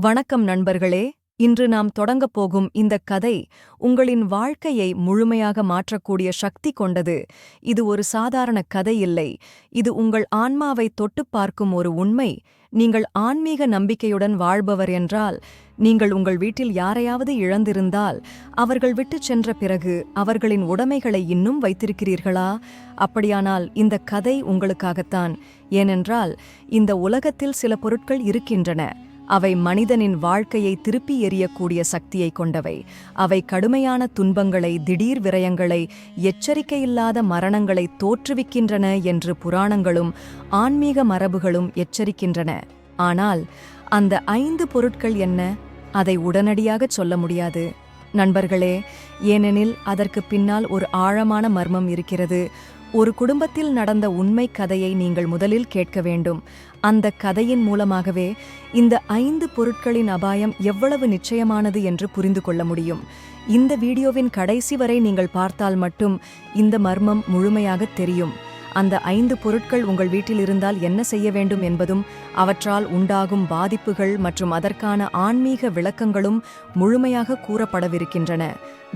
வணக்கம் நண்பர்களே இன்று நாம் தொடங்கப் போகும் இந்த கதை உங்களின் வாழ்க்கையை முழுமையாக மாற்றக்கூடிய சக்தி கொண்டது. இது ஒரு சாதாரண கதை இல்லை. இது உங்கள் ஆன்மாவை தொட்டுப் பார்க்கும் ஒரு உண்மை. நீங்கள் ஆன்மீக நம்பிக்கையுடன் வாழ்பவர் என்றால் நீங்கள் உங்கள் வீட்டில் யாரையாவது இழந்திருந்தால் அவர்கள் விட்டுச் சென்ற பிறகு அவர்களின் உடைமைகளை இன்னும் வைத்திருக்கிறீர்களா? அப்படியானால் இந்த கதை உங்களுக்காகத்தான். ஏனென்றால் இந்த உலகத்தில் சில பொருட்கள் இருக்கின்றன. அவை மனிதனின் வாழ்க்கையை திருப்பி எறியக்கூடிய சக்தியை கொண்டவை. அவை கடுமையான துன்பங்களை திடீர் விரயங்களை எச்சரிக்கையில்லாத மரணங்களை தோற்றுவிக்கின்றன என்று புராணங்களும் ஆன்மீக மரபுகளும் எச்சரிக்கின்றன. ஆனால் அந்த ஐந்து பொருட்கள் என்ன? அதை உடனடியாகச் சொல்ல முடியாது. நண்பர்களே ஏனெனில் அதற்கு பின்னால் ஒரு ஆழமான மர்மம் இருக்கிறது. ஒரு குடும்பத்தில் நடந்த உண்மை கதையை நீங்கள் முதலில் கேட்க வேண்டும். அந்த கதையின் மூலமாகவே இந்த ஐந்து பொருட்களின் அபாயம் எவ்வளவு நிச்சயமானது என்று புரிந்து கொள்ள முடியும். இந்த வீடியோவின் கடைசி வரை நீங்கள் பார்த்தால் மட்டும் இந்த மர்மம் முழுமையாக தெரியும். அந்த ஐந்து பொருட்கள் உங்கள் வீட்டில் இருந்தால் என்ன செய்ய வேண்டும் என்பதும் அவற்றால் உண்டாகும் பாதிப்புகள் மற்றும் அதற்கான ஆன்மீக விளக்கங்களும் முழுமையாக கூறப்படவிருக்கின்றன.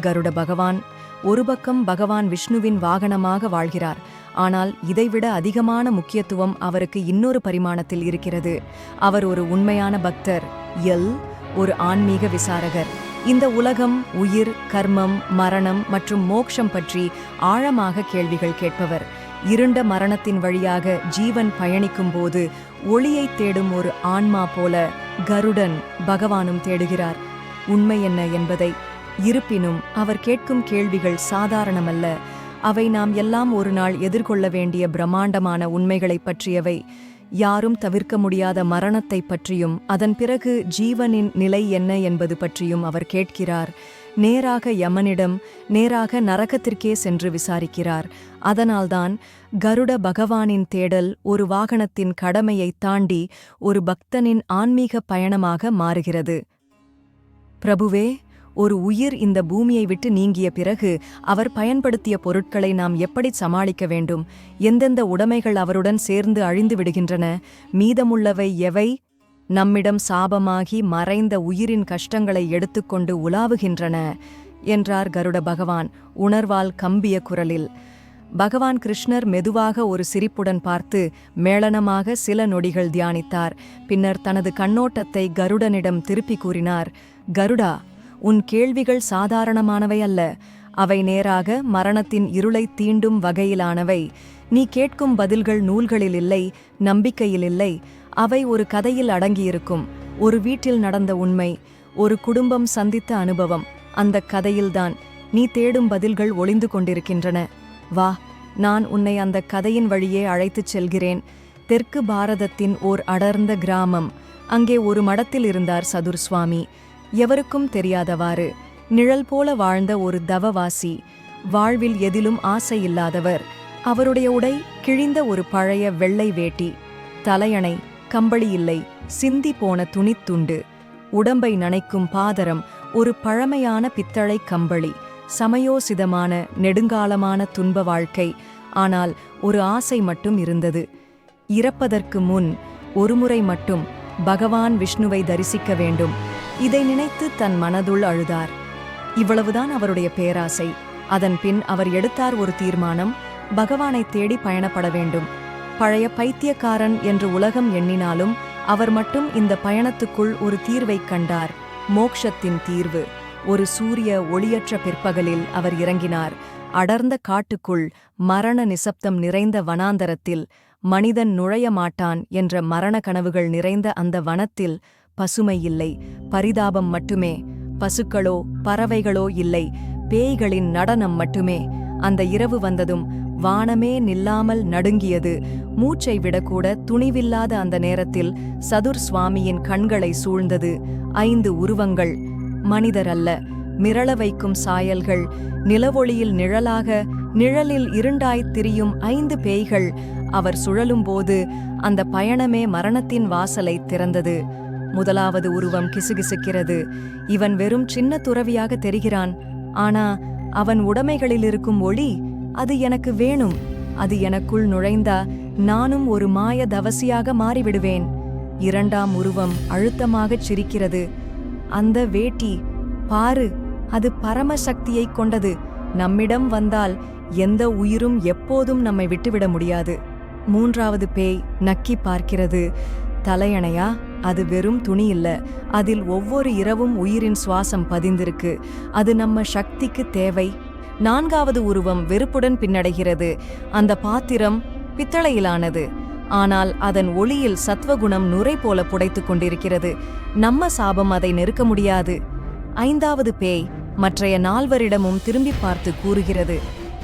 கருட பகவான் ஒரு பக்கம் பகவான் விஷ்ணுவின் வாகனமாக வாழ்கிறார். ஆனால் இதைவிட அதிகமான முக்கியத்துவம் அவருக்கு இன்னொரு பரிமாணத்தில் இருக்கிறது. அவர் ஒரு உண்மையான பக்தர் எல் ஒரு ஆன்மீக விசாரகர். இந்த உலகம் உயிர் கர்மம் மரணம் மற்றும் மோக்ஷம் பற்றி ஆழமாக கேள்விகள் கேட்பவர். இருண்ட மரணத்தின் வழியாக ஜீவன் பயணிக்கும் போது ஒளியை தேடும் ஒரு ஆன்மா போல கருடன் பகவானும் தேடுகிறார். உண்மை என்ன என்பதை. இருப்பினும் அவர் கேட்கும் கேள்விகள் சாதாரணமல்ல. அவை நாம் எல்லாம் ஒரு நாள் எதிர்கொள்ள வேண்டிய பிரம்மாண்டமான உண்மைகளை பற்றியவை. யாரும் தவிர்க்க முடியாத மரணத்தை பற்றியும் அதன் பிறகு ஜீவனின் நிலை என்ன என்பது பற்றியும் அவர் கேட்கிறார். நேராக யமனிடம் நேராக நரகத்திற்கே சென்று விசாரிக்கிறார். அதனால்தான் கருட பகவானின் தேடல் ஒரு வாகனத்தின் கடமையை தாண்டி ஒரு பக்தனின் ஆன்மீக பயணமாக மாறுகிறது. பிரபுவே ஒரு உயிர் இந்த பூமியை விட்டு நீங்கிய பிறகு அவர் பயன்படுத்திய பொருட்களை நாம் எப்படி சமாளிக்க வேண்டும்? எந்தெந்த உடைமைகள் அவருடன் சேர்ந்து அழிந்து விடுகின்றன? மீதமுள்ளவை எவை? நம்மிடம் சாபமாகி மறைந்த உயிரின் கஷ்டங்களை எடுத்துக்கொண்டு உலாவுகின்றன என்றார் கருட பகவான் உணர்வால் கம்பிய குரலில். பகவான் கிருஷ்ணர் மெதுவாக ஒரு சிரிப்புடன் பார்த்து மேளனமாக சில நொடிகள் தியானித்தார். பின்னர் தனது கண்ணோட்டத்தை கருடனிடம் திருப்பி கூறினார் கருடா உன் கேள்விகள் சாதாரணமானவை அல்ல. அவை நேராக மரணத்தின் இருளை தீண்டும் வகையிலானவை. நீ கேட்கும் பதில்கள் நூல்களில் இல்லை நம்பிக்கையில் இல்லை. அவை ஒரு கதையில் அடங்கியிருக்கும். ஒரு வீட்டில் நடந்த உண்மை ஒரு குடும்பம் சந்தித்த அனுபவம். அந்த கதையில்தான் நீ தேடும் பதில்கள் ஒளிந்து கொண்டிருக்கின்றன. வா நான் உன்னை அந்த கதையின் வழியே அழைத்துச் செல்கிறேன். தெற்கு பாரதத்தின் ஓர் அடர்ந்த கிராமம். அங்கே ஒரு மடத்தில் இருந்தார் சதுர் சுவாமி. எவருக்கும் தெரியாதவாறு நிழல் போல வாழ்ந்த ஒரு தவவாசி. வாழ்வில் எதிலும் ஆசை இல்லாதவர். அவருடைய உடை கிழிந்த ஒரு பழைய வெள்ளை வேட்டி. தலையணை கம்பளி இல்லை சிந்தி போன துணித்துண்டு உடம்பை நனைக்கும் பாதரம் ஒரு பழமையான பித்தளை கம்பளி. சமயோசிதமான நெடுங்காலமான துன்ப வாழ்க்கை. ஆனால் ஒரு ஆசை மட்டும் இருந்தது. இறப்பதற்கு முன் ஒருமுறை மட்டும் பகவான் விஷ்ணுவை தரிசிக்க வேண்டும். இதை நினைத்து தன் மனதுள் அழுதார். இவ்வளவுதான் அவருடைய பேராசை. அதன் பின் அவர் எடுத்தார் ஒரு தீர்மானம். பகவானை தேடி பயணப்பட வேண்டும். பழைய பைத்தியக்காரன் என்று உலகம் எண்ணினாலும் அவர் மட்டும் இந்த பயணத்துக்குள் ஒரு தீர்வைக் கண்டார். மோக்ஷத்தின் தீர்வு. ஒரு சூரிய ஒளியற்ற பிற்பகலில் அவர் இறங்கினார். அடர்ந்த காட்டுக்குள் மரண நிசப்தம் நிறைந்த வனாந்தரத்தில் மனிதன் நுழைய மாட்டான் என்ற மரண கனவுகள் நிறைந்த அந்த வனத்தில் பசுமை இல்லை பரிதாபம் மட்டுமே. பசுக்களோ பறவைகளோ இல்லை பேய்களின் நடனம் மட்டுமே. அந்த இரவு வந்ததும் வானமே நில்லாமல் நடுங்கியது. மூச்சை விடக்கூட துணிவில்லாத அந்த நேரத்தில் சதுர் சுவாமியின் கண்களை சூழ்ந்தது. ஐந்து உருவங்கள் மனிதர் அல்ல மிரள வைக்கும் சாயல்கள் நிலவொளியில் நிழலாக நிழலில் இருண்டாய்த் திரியும் ஐந்து பேய்கள். அவர் சுழலும்போது அந்த பயணமே மரணத்தின் வாசலை திறந்தது. முதலாவது உருவம் கிசுகிசுக்கிறது. இவன் வெறும் சின்ன துறவியாக தெரிகிறான். ஆனா அவன் உடைமைகளில் இருக்கும் ஒளி அது எனக்கு வேணும். அது எனக்குள் நுழைந்தா நானும் ஒரு மாய தவசியாக மாறிவிடுவேன். இரண்டாம் உருவம் அழுத்தமாகச் சிரிக்கிறது. அந்த வேட்டி. பாரு அது பரமசக்தியைக் கொண்டது. நம்மிடம் வந்தால் எந்த உயிரும் எப்போதும் நம்மை விட்டுவிட முடியாது. மூன்றாவது பேய் நக்கி பார்க்கிறது. தலையணையா? அது வெறும் துணி இல்ல. அதில் ஒவ்வொரு இரவும் உயிரின் சுவாசம் பதிந்திருக்கு. அது நம்ம சக்திக்கு தேவை. நான்காவது உருவம் வெறுப்புடன் பின்னடைகிறது. அந்த பாத்திரம் பித்தளையிலானது. ஆனால் அதன் ஒளியில் சத்வகுணம் நுரை போல புடைத்துக் கொண்டிருக்கிறது. நம்ம சாபம் அதை நெருக்க முடியாது. ஐந்தாவது பேய் மற்றைய நால்வரிடமும் திரும்பி பார்த்து கூறுகிறது.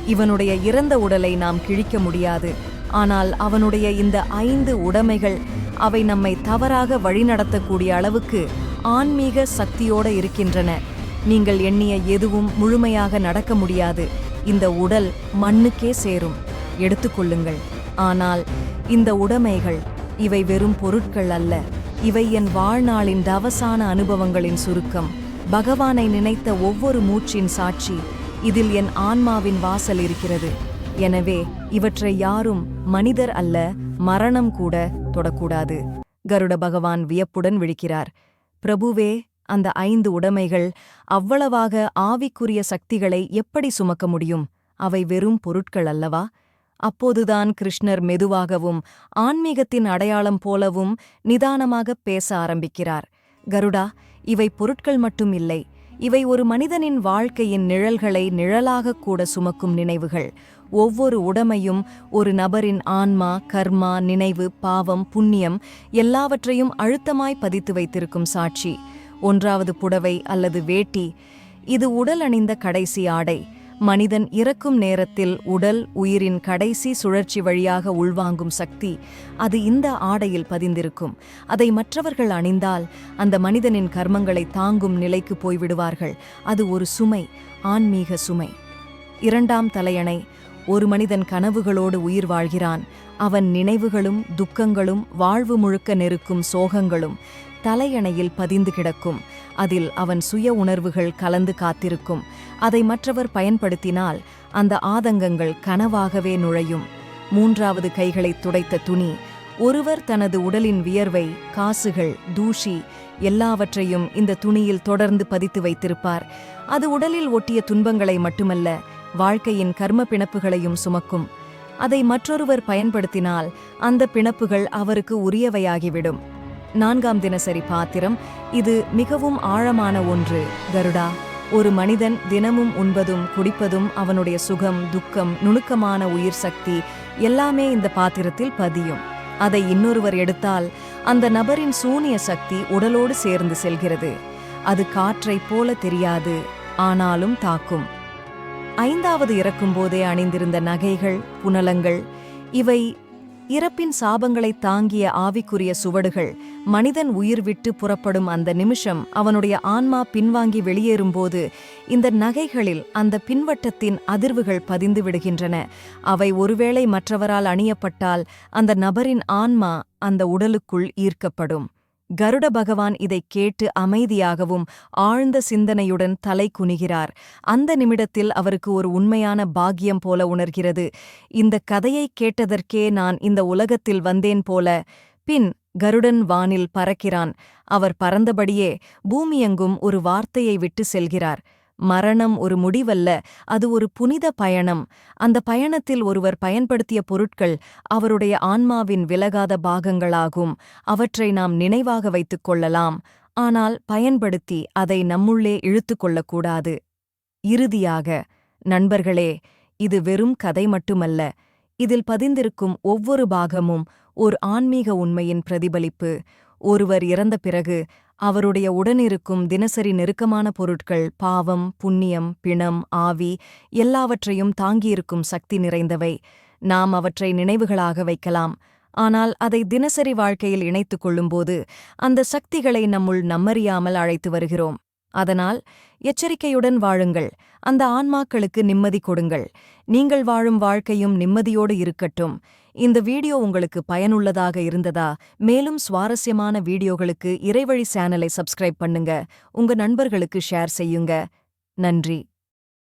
இவனுடைய இறந்த உடலை நாம் கிழிக்க முடியாது. ஆனால் அவனுடைய இந்த ஐந்து உடைமைகள் அவை நம்மை தவறாக வழிநடத்தக்கூடிய அளவுக்கு ஆன்மீக சக்தியோட இருக்கின்றன. நீங்கள் எண்ணிய எதுவும் முழுமையாக நடக்க முடியாது. இந்த உடல் மண்ணுக்கே சேரும். எடுத்துக்கொள்ளுங்கள் ஆனால் இந்த உடைமைகள் இவை வெறும் பொருட்கள் அல்ல. இவை என் வாழ்நாளின் தவசான அனுபவங்களின் சுருக்கம். பகவானை நினைத்த ஒவ்வொரு மூச்சின் சாட்சி இதில் என் ஆன்மாவின் வாசல் இருக்கிறது. எனவே இவற்றை யாரும் மனிதர் அல்ல மரணம் கூட தொடக்கூடாது. கருட பகவான் வியப்புடன் விழிக்கிறார். பிரபுவே அந்த ஐந்து உடைமைகள் அவ்வளவாக ஆவிக்குரிய சக்திகளை எப்படி சுமக்க முடியும்? அவை வெறும் பொருட்கள் அல்லவா? அப்போதுதான் கிருஷ்ணர் மெதுவாகவும் ஆன்மீகத்தின் அடையாளம் போலவும் நிதானமாகப் பேச ஆரம்பிக்கிறார். கருடா இவை பொருட்கள் மட்டும் இல்லை இவை ஒரு மனிதனின் வாழ்க்கையின் நிழல்களை நிழலாகக் கூட சுமக்கும் நினைவுகள். ஒவ்வொரு உடமையும் ஒரு நபரின் ஆன்மா கர்மா நினைவு பாவம் புண்ணியம் எல்லாவற்றையும் அழுத்தமாய் பதித்து வைத்திருக்கும் சாட்சி. ஒன்றாவது புடவை அல்லது வேட்டி இது உடல் அணிந்த கடைசி ஆடை. மனிதன் இறக்கும் நேரத்தில் உடல் உயிரின் கடைசி சுழற்சி வழியாக உள்வாங்கும் சக்தி அது இந்த ஆடையில் பதிந்திருக்கும். அதை மற்றவர்கள் அணிந்தால் அந்த மனிதனின் கர்மங்களை தாங்கும் நிலைக்கு போய்விடுவார்கள். அது ஒரு சுமை ஆன்மீக சுமை. இரண்டாம் தலையணை ஒரு மனிதன் கனவுகளோடு உயிர் வாழ்கிறான். அவன் நினைவுகளும் துக்கங்களும் வாழ்வு முழுக்க நெருக்கும் சோகங்களும் தலையணையில் பதிந்து கிடக்கும். அதில் அவன் சுய உணர்வுகள் கலந்து காத்திருக்கும். அதை மற்றவர் பயன்படுத்தினால் அந்த ஆதங்கங்கள் கனவாகவே நுழையும். மூன்றாவது கைகளை துடைத்த துணி ஒருவர் தனது உடலின் வியர்வை காசுகள் தூஷி எல்லாவற்றையும் இந்த துணியில் தொடர்ந்து பதித்து வைத்திருப்பார். அது உடலில் ஒட்டிய துன்பங்களை மட்டுமல்ல வாழ்க்கையின் கர்ம பிணப்புகளையும் சுமக்கும். அதை மற்றொருவர் பயன்படுத்தினால் அந்த பிணப்புகள் அவருக்கு உரியவையாகிவிடும். நான்காம் தினசரி பாத்திரம். இது மிகவும் ஆழமான ஒன்று. கருடா ஒரு மனிதன் தினமும் உண்பதும் குடிப்பதும் அவனுடைய சுகம் துக்கம் நுணுக்கமான உயிர் சக்தி எல்லாமே இந்த பாத்திரத்தில் பதியும். அதை இன்னொருவர் எடுத்தால் அந்த நபரின் சூனிய சக்தி உடலோடு சேர்ந்து செல்கிறது. அது காற்றைப் போல தெரியாது ஆனாலும் தாக்கும். ஐந்தாவது இறக்கும்போதே அணிந்திருந்த நகைகள் புனலங்கள் இவை இறப்பின் சாபங்களை தாங்கிய ஆவிக்குரிய சுவடுகள் மனிதன் உயிர் விட்டு புறப்படும் அந்த நிமிஷம் அவனுடைய ஆன்மா பின்வாங்கி வெளியேறும்போது இந்த நகைகளில் அந்த பின்வட்டத்தின் அதிர்வுகள் பதிந்து விடுகின்றன. அவை ஒருவேளை மற்றவரால் அணியப்பட்டால் அந்த நபரின் ஆன்மா அந்த உடலுக்குள் ஈர்க்கப்படும். கருட பகவான் இதைக் கேட்டு அமைதியாகவும் ஆழ்ந்த சிந்தனையுடன் தலை குனிகிறார். அந்த நிமிடத்தில் அவருக்கு ஒரு உண்மையான பாக்கியம் போல உணர்கிறது. இந்த கதையைக் கேட்டதற்கே நான் இந்த உலகத்தில் வந்தேன் போல. பின் கருடன் வானில் பறக்கிறான். அவர் பறந்தபடியே பூமியெங்கும் ஒரு வார்த்தையை விட்டு செல்கிறார். மரணம் ஒரு முடிவல்ல அது ஒரு புனித பயணம். அந்த பயணத்தில் ஒருவர் பயன்படுத்திய பொருட்கள் அவருடைய ஆன்மாவின் விலகாத பாகங்களாகும். அவற்றை நாம் நினைவாக வைத்துக் கொள்ளலாம். ஆனால் பயன்படுத்தி அதை நம்முள்ளே இழுத்து கொள்ளக்கூடாது. இறுதியாக நண்பர்களே இது வெறும் கதை மட்டுமல்ல. இதில் பதிந்திருக்கும் ஒவ்வொரு பாகமும் ஓர் ஆன்மீக உண்மையின் பிரதிபலிப்பு. ஒருவர் இறந்த பிறகு அவருடைய உடனிருக்கும் தினசரி நெருக்கமான பொருட்கள் பாவம் புண்ணியம் பிணம் ஆவி எல்லாவற்றையும் தாங்கியிருக்கும் சக்தி நிறைந்தவை. நாம் அவற்றை நினைவுகளாக வைக்கலாம். ஆனால் அதை தினசரி வாழ்க்கையில் இணைத்துக் கொள்ளும்போது அந்த சக்திகளை நம்முள் நம்மறியாமல் அழைத்து வருகிறோம். அதனால் எச்சரிக்கையுடன் வாழுங்கள். அந்த ஆன்மாக்களுக்கு நிம்மதி கொடுங்கள். நீங்கள் வாழும் வாழ்க்கையும் நிம்மதியோடு இருக்கட்டும். இந்த வீடியோ உங்களுக்கு பயனுள்ளதாக இருந்ததா மேலும் சுவாரஸ்யமான வீடியோகளுக்கு இறைவழி சேனலை சப்ஸ்கிரைப் பண்ணுங்க. உங்க நண்பர்களுக்கு ஷேர் செய்யுங்க. நன்றி.